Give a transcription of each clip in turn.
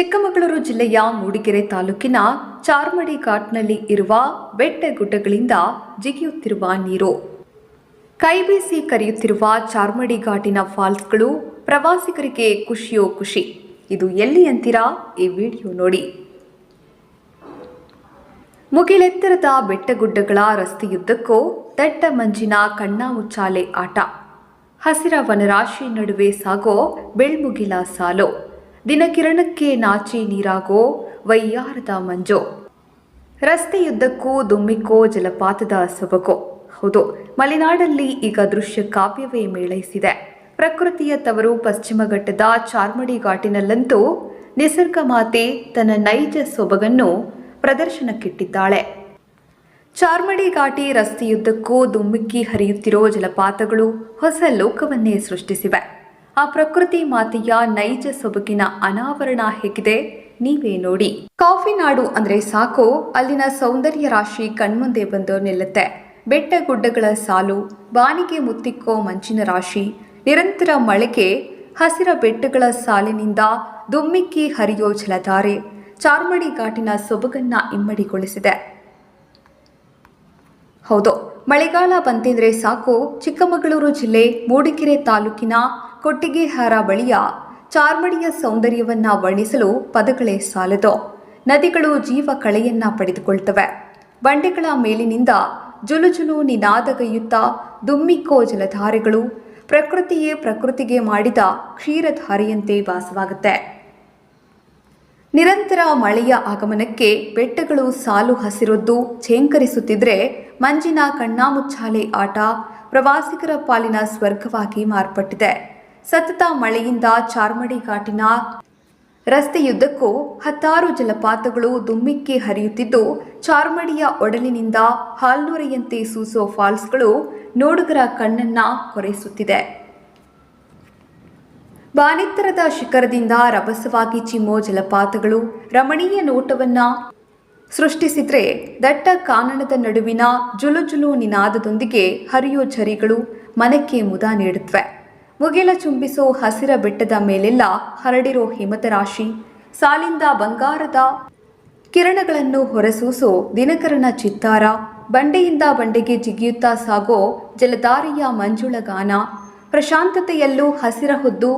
ಚಿಕ್ಕಮಗಳೂರು ಜಿಲ್ಲೆಯ ಮೂಡಿಗೆರೆ ತಾಲೂಕಿನ ಚಾರ್ಮಡಿ ಘಾಟ್ನಲ್ಲಿ ಇರುವ ಬೆಟ್ಟಗುಡ್ಡಗಳಿಂದ ಜಿಗಿಯುತ್ತಿರುವ ನೀರು. ಕೈಬೀಸಿ ಕರೆಯುತ್ತಿರುವ ಚಾರ್ಮಡಿ ಘಾಟಿನ ಫಾಲ್ಸ್ಗಳು ಪ್ರವಾಸಿಗರಿಗೆ ಖುಷಿಯೋ ಖುಷಿ. ಇದು ಎಲ್ಲಿ ಅಂತೀರಾ? ಈ ವಿಡಿಯೋ ನೋಡಿ. ಮುಗಿಲೆತ್ತರದ ಬೆಟ್ಟಗುಡ್ಡಗಳ ರಸ್ತೆಯುದ್ದಕ್ಕೂ ದಟ್ಟ ಮಂಜಿನ ಕಣ್ಣಾಮುಚ್ಚಾಲೆ ಆಟ. ಹಸಿರ ವನರಾಶಿ ನಡುವೆ ಸಾಗೋ ಬೆಳ್ಮುಗಿಲ ಸಾಲು. ದಿನಕಿರಣಕ್ಕೆ ನಾಚಿ ನೀರಾಗೋ ವೈಯಾರದ ಮಂಜೋ. ರಸ್ತೆಯುದ್ದಕ್ಕೂ ದುಮ್ಮಿಕೋ ಜಲಪಾತದ ಸೊಬಗೋ. ಹೌದು, ಮಲೆನಾಡಲ್ಲಿ ಈಗ ದೃಶ್ಯ ಕಾವ್ಯವೇ ಮೇಳೈಸಿದೆ. ಪ್ರಕೃತಿಯ ತವರು ಪಶ್ಚಿಮ ಘಟ್ಟದ ಚಾರ್ಮಡಿ ಘಾಟಿನಲ್ಲಂತೂ ನಿಸರ್ಗ ಮಾತೆ ತನ್ನ ನೈಜ ಸೊಬಗನ್ನು ಪ್ರದರ್ಶನಕ್ಕಿಟ್ಟಿದ್ದಾಳೆ. ಚಾರ್ಮಡಿ ಘಾಟಿ ರಸ್ತೆಯುದ್ದಕ್ಕೂ ದುಮ್ಮಿಕ್ಕಿ ಹರಿಯುತ್ತಿರೋ ಜಲಪಾತಗಳು ಹೊಸ ಲೋಕವನ್ನೇ ಸೃಷ್ಟಿಸಿವೆ. ಆ ಪ್ರಕೃತಿ ಮಾತೆಯ ನೈಜ ಸೊಬಗಿನ ಅನಾವರಣ ಹೇಗಿದೆ? ನೀವೇ ನೋಡಿ. ಕಾಫಿ ನಾಡು ಅಂದ್ರೆ ಸಾಕು. ಅಲ್ಲಿನ ಸೌಂದರ್ಯ ರಾಶಿ ಕಣ್ಮುಂದೆ ಬಂದು ನಿಲ್ಲುತ್ತೆ. ಬೆಟ್ಟ ಗುಡ್ಡಗಳ ಸಾಲು, ಬಾನಿಗೆ ಮುತ್ತಿಕ್ಕೋ ಮಂಚಿನ ರಾಶಿ, ನಿರಂತರ ಮಳೆಗೆ ಹಸಿರ ಬೆಟ್ಟಗಳ ಸಾಲಿನಿಂದ ದುಮ್ಮಿಕ್ಕಿ ಹರಿಯೋ ಜಲಧಾರೆ, ಚಾರ್ಮಡಿ ಘಾಟಿನ ಸೊಬಗನ್ನ ಇಮ್ಮಡಿಗೊಳಿಸಿದೆ. ಹೌದು, ಮಳೆಗಾಲ ಬಂತೆಂದ್ರೆ ಸಾಕು. ಚಿಕ್ಕಮಗಳೂರು ಜಿಲ್ಲೆ ಮೂಡಿಗೆರೆ ತಾಲೂಕಿನ ಕೊಟ್ಟಿಗೆಹಾರ ಬಳಿಯ ಚಾರ್ಮಡಿಯ ಸೌಂದರ್ಯವನ್ನ ವರ್ಣಿಸಲು ಪದಗಳೇ ಸಾಲದು. ನದಿಗಳು ಜೀವ ಕಳೆಯನ್ನ ಪಡೆದುಕೊಳ್ತವೆ. ಬಂಡೆಗಳ ಮೇಲಿನಿಂದ ಜುಲುಜುಲು ನಿನಾದಗೈಯುತ್ತಾ ದುಮ್ಮಿಕ್ಕೋ ಜಲಧಾರೆಗಳು ಪ್ರಕೃತಿಯೇ ಪ್ರಕೃತಿಗೆ ಮಾಡಿದ ಕ್ಷೀರಧಾರೆಯಂತೆ ವಾಸವಾಗುತ್ತೆ. ನಿರಂತರ ಮಳೆಯ ಆಗಮನಕ್ಕೆ ಬೆಟ್ಟಗಳು ಸಾಲು ಹಸಿರೊದ್ದು ಛೇಂಕರಿಸುತ್ತಿದ್ರೆ ಮಂಜಿನ ಕಣ್ಣಾಮುಚ್ಚಾಲೆ ಆಟ ಪ್ರವಾಸಿಗರ ಪಾಲಿನ ಸ್ವರ್ಗವಾಗಿ ಮಾರ್ಪಟ್ಟಿದೆ. ಸತತ ಮಳೆಯಿಂದ ಚಾರ್ಮಡಿ ಘಾಟಿನ ರಸ್ತೆಯುದ್ದಕ್ಕೂ ಹತ್ತಾರು ಜಲಪಾತಗಳು ದುಮ್ಮಿಕ್ಕಿ ಹರಿಯುತ್ತಿದ್ದು, ಚಾರ್ಮಡಿಯ ಒಡಲಿನಿಂದ ಹಾಲ್ನೊರೆಯಂತೆ ಸೂಸೋ ಫಾಲ್ಸ್ಗಳು ನೋಡುಗರ ಕಣ್ಣನ್ನ ಕೊರೆಸುತ್ತಿದೆ. ಬಾನೆತ್ತರದ ಶಿಖರದಿಂದ ರಭಸವಾಗಿ ಚಿಮ್ಮೋ ಜಲಪಾತಗಳು ರಮಣೀಯ ನೋಟವನ್ನ ಸೃಷ್ಟಿಸಿದ್ರೆ ದಟ್ಟ ಕಾನನದ ನಡುವಿನ ಜುಲುಜುಲು ನಿನಾದದೊಂದಿಗೆ ಹರಿಯೋ ಝರಿಗಳು ಮನಕ್ಕೆ ಮುದ ನೀಡುತ್ತವೆ. ಮುಗಿಲ ಚುಂಬಿಸೋ ಹಸಿರ ಬೆಟ್ಟದ ಮೇಲೆಲ್ಲ ಹರಡಿರೋ ಹಿಮತರಾಶಿ ಸಾಲಿಂದ ಬಂಗಾರದ ಕಿರಣಗಳನ್ನು ಹೊರಸೂಸೋ ದಿನಕರನ ಚಿತ್ತಾರ. ಬಂಡೆಯಿಂದ ಬಂಡೆಗೆ ಜಿಗಿಯುತ್ತಾ ಸಾಗೋ ಜಲಧಾರೆಯ ಮಂಜುಳ ಗಾನ. ಪ್ರಶಾಂತತೆಯಲ್ಲೂ ಹಸಿರ ಹೊದ್ದು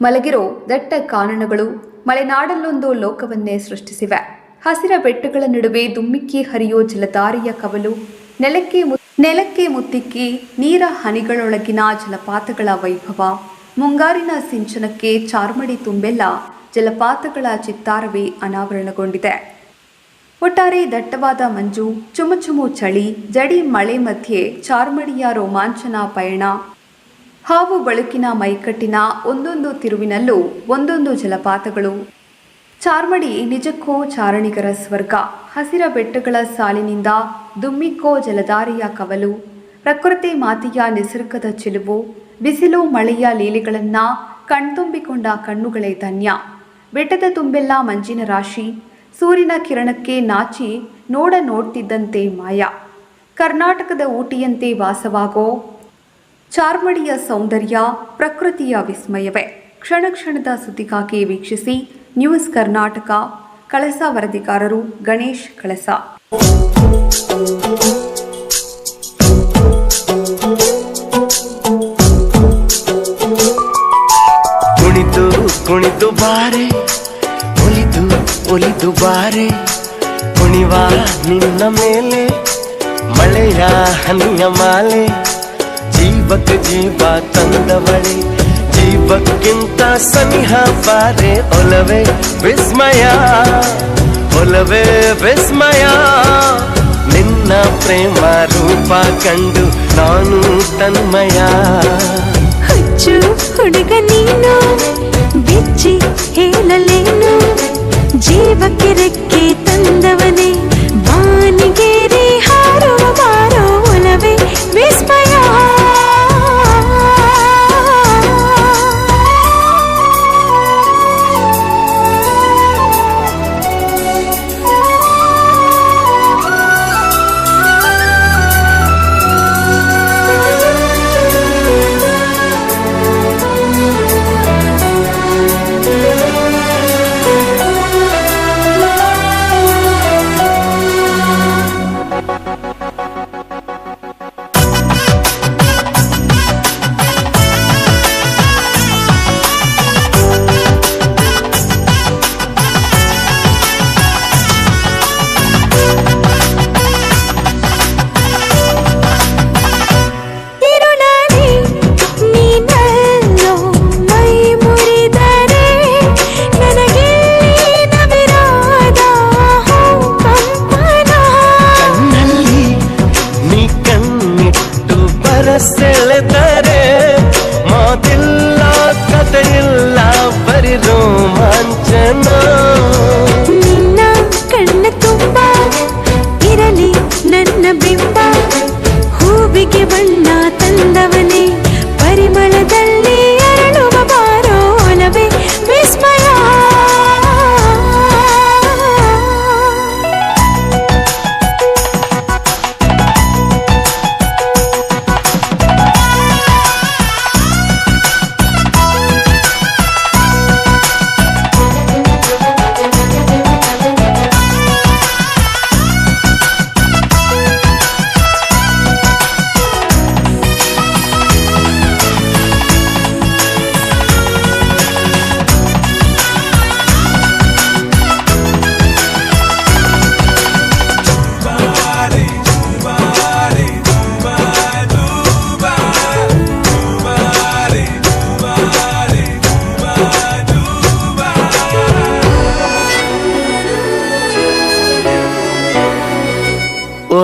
ಮಲಗಿರೋ ದಟ್ಟ ಕಾನನಗಳು ಮಲೆನಾಡಲ್ಲೊಂದು ಲೋಕವನ್ನೇ ಸೃಷ್ಟಿಸಿವೆ. ಹಸಿರ ಬೆಟ್ಟಗಳ ನಡುವೆ ದುಮ್ಮಿಕ್ಕಿ ಹರಿಯೋ ಜಲಧಾರೆಯ ಕವಲು ನೆಲಕ್ಕೆ ನೆಲಕ್ಕೆ ಮುತ್ತಿಕ್ಕಿ ನೀರ ಹನಿಗಳೊಳಗಿನ ಜಲಪಾತಗಳ ವೈಭವ, ಮುಂಗಾರಿನ ಸಿಂಚನಕ್ಕೆ ಚಾರ್ಮಡಿ ತುಂಬೆಲ್ಲ ಜಲಪಾತಗಳ ಚಿತ್ತಾರವೇ ಅನಾವರಣಗೊಂಡಿದೆ. ಒಟ್ಟಾರೆ ದಟ್ಟವಾದ ಮಂಜು, ಚುಮುಚುಮು ಚಳಿ, ಜಡಿ ಮಳೆ ಮಧ್ಯೆ ಚಾರ್ಮಡಿಯ ರೋಮಾಂಚನ ಪಯಣ, ಹಾವು ಬಳುಕಿನ ಮೈಕಟ್ಟಿನ ಒಂದೊಂದು ತಿರುವಿನಲ್ಲೂ ಒಂದೊಂದು ಜಲಪಾತಗಳು. ಚಾರ್ಮಡಿ ನಿಜಕ್ಕೂ ಚಾರಣಿಗರ ಸ್ವರ್ಗ, ಹಸಿರ ಬೆಟ್ಟಗಳ ಸಾಲಿನಿಂದ ದುಮ್ಮಿಕ್ಕೋ ಜಲಧಾರೆಯ ಕವಲು, ಪ್ರಕೃತಿ ಮಾತಿಯ ನಿಸರ್ಗದ ಚಿಲುವು ಬಿಸಿಲು ಮಳೆಯ ಲೀಲೆಗಳನ್ನ ಕಣ್ತುಂಬಿಕೊಂಡ ಕಣ್ಣುಗಳೇ ಧನ್ಯ. ಬೆಟ್ಟದ ತುಂಬೆಲ್ಲ ಮಂಜಿನ ರಾಶಿ, ಸೂರ್ಯನ ಕಿರಣಕ್ಕೆ ನಾಚಿ ನೋಡ ನೋಡ್ತಿದ್ದಂತೆ ಮಾಯ. ಕರ್ನಾಟಕದ ಊಟಿಯಂತೆ ವಾಸವಾಗೋ ಚಾರ್ಮಡಿಯ ಸೌಂದರ್ಯ ಪ್ರಕೃತಿಯ ವಿಸ್ಮಯವೇ. ಕ್ಷಣ ಕ್ಷಣದ ಸುದ್ದಿಗಾಗಿ ವೀಕ್ಷಿಸಿ ನ್ಯೂಸ್ ಕರ್ನಾಟಕ, ಕಳಸ ವರದಿಗಾರರು ಗಣೇಶ್ ಕಳಸ. ಕುಣಿತು ಕುಣಿದು ಬಾರೆ, ಒಲಿದು ಒಲಿದು ಬಾರೆ, ಕುಣಿವ ನಿನ್ನ ಮೇಲೆ, ಮಳೆಯ ಹನಿಯ ಮಾಲೆ, ಜೀವಕ್ಕೆ ಜೀವ ತಂದವಳೆ, ಜೀವಕ್ಕಿಂತ ಸನಿಹ ಬಾರೆ ಒಲವೇ, ವಿಸ್ಮಯ. ಒಲವೇ ವಿಸ್ಮಯ. ನಿನ್ನ ಪ್ರೇಮ ರೂಪ ಕಂಡು ನಾನು ತನ್ಮಯ. ಹಚ್ಚು ಹುಡುಗ ನೀನು, ಬಿಚ್ಚಿ ಹೇಳಲೇನು ಜೀವಕ್ಕೆ ರೆಕ್ಕೆ ತಂದವನೇ.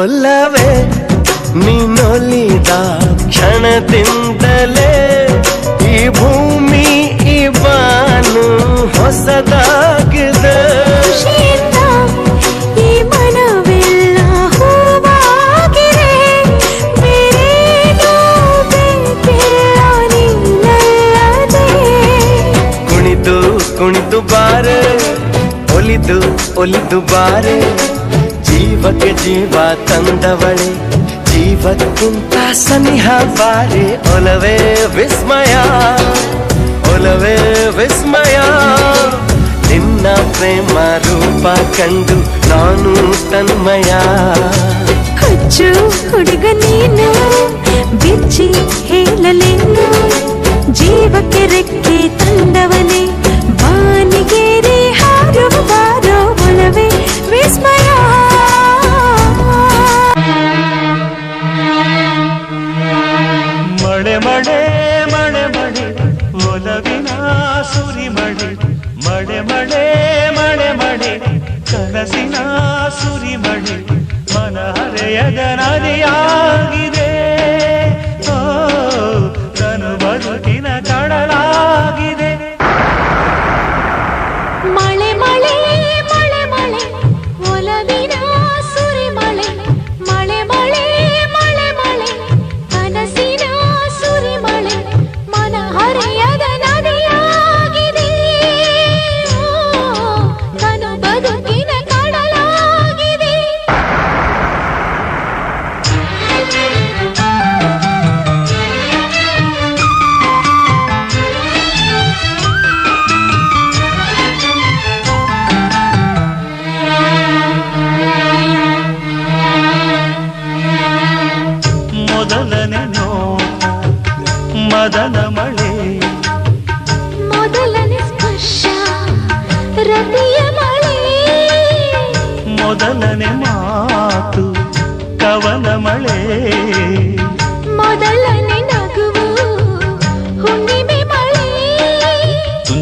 ಒಲವೇ ನೀನೊಲಿದ ಕ್ಷಣದಿಂದಲೇ ಈ ಭೂಮಿ ಈ ಬಾನು ಹೊಸದಾಗಿದೆ. ಕುಣಿತು ಕುಣಿದು ಬಾರೆ ಒಲಿದು ಒಲಿದು ಬಾರೆ ಜೀವಕ್ಕೆ ಜೀವ ತಂದವಳೆ, ಜೀವಕ್ಕಿಂತ ಸನಿಹ ಬಾರೆ ಒಲವೇ ವಿಸ್ಮಯ ಒಲವೇ ವಿಸ್ಮಯ. ನಿನ್ನ ಪ್ರೇಮ ರೂಪ ಕಂಡು ನಾನು ತನ್ಮಯ. ಹುಚ್ಚು ಹುಡುಗ ನೀನು, ಬಿಚ್ಚಿ ಹೇಳಲೇನು, ಜೀವಕ್ಕೆ ರೆಕ್ಕೆ ತಂದವನೇ. ಮಳೆ ಮಳೆ ಮಳೆ ಮಳೆ ಕನಸಿನ ಸುರಿ ಮಳೆ ಮನ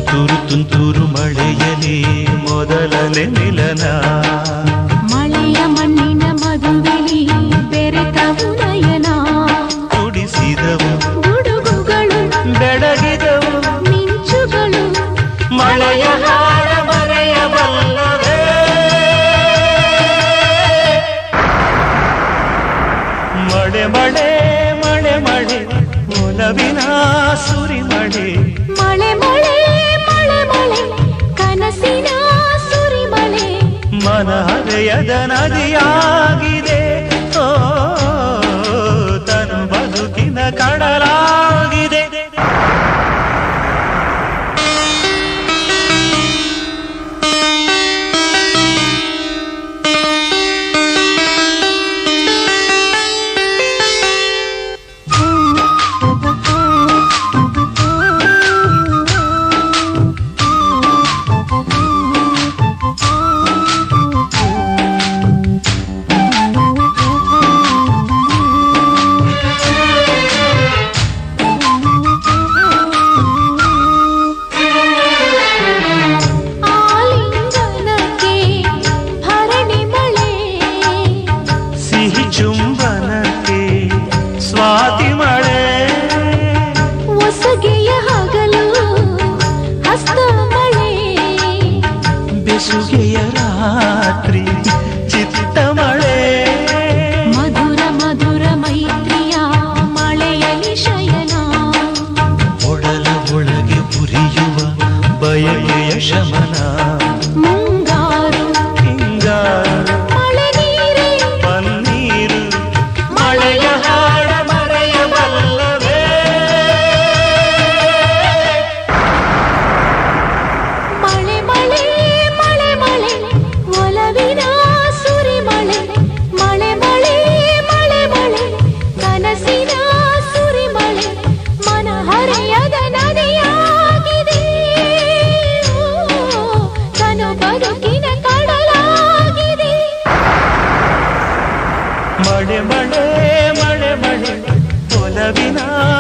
ತುಂತುರು ತುಂತುರು ಮಳೆಯಲಿ ಮೊದಲನೆ ಮಿಲನ ಮಳೆಯ ಮಣ್ಣಿನ ಮದುವೆಲಿ ಬೆರೆತವು ನಯನ ಕುಡಿಸಿದವು ಗುಡುಗುಗಳು ಬೆಳಗಿದವು ಮಿಂಚುಗಳು ಮಳೆಯ ಹಾಡ ಮರೆಯಬಲ್ಲವೇ ಮಳೆ ಮಳೆ ಮಳೆ ಮಳೆ ಒಲವಿನ ಸುರಿ ಮಳೆ ಮಳೆ ಮಳೆ ಮಳೆ ಮಳೆ ಕನಸಿನ ಸುರಿಮಳೆ ಮನ ಹರೆಯದ ನದಿಯಾಗಿದೆ. ಓ ತನು ಬದುಕಿನ ಕಡಲಾಗಿದೆ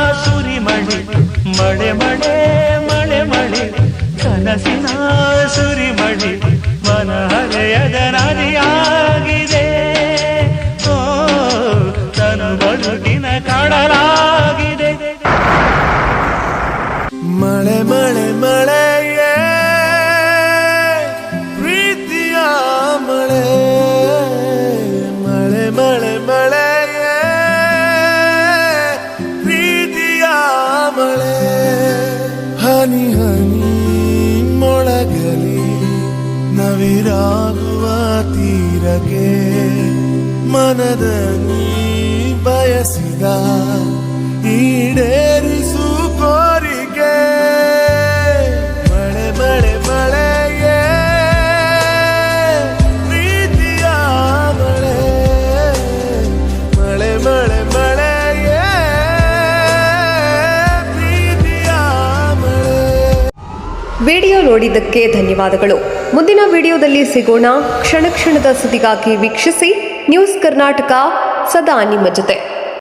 ಒಲವಿನ ಮಣೆ ಮಣೆ ಮಳೆ ಮಳೆ ಮಳೆ. ಮನದ ನೀ ಬಯಸಿದ ಈಡೇರಿಸು ಕೋರಿಕೆ. ಮಳೆ ಮಳೆ ಮಳೆಯೇ ಪ್ರೀತಿಯ ಮಳೆ. ಮಳೆ ಮಳೆ ಮಳೆಯೇ ಪ್ರೀತಿಯ ಮಳೆ. ವಿಡಿಯೋ ನೋಡಿದ್ದಕ್ಕೆ ಧನ್ಯವಾದಗಳು. ಮುಂದಿನ ವಿಡಿಯೋದಲ್ಲಿ ಸಿಗೋಣ. ಕ್ಷಣ, ಕ್ಷಣದ ಸುದ್ದಿಗಾಗಿ ವೀಕ್ಷಿಸಿ. ನ್ಯೂಸ್ ಕರ್ನಾಟಕ ಸದಾ ನಿಮ್ಮ ಜೊತೆ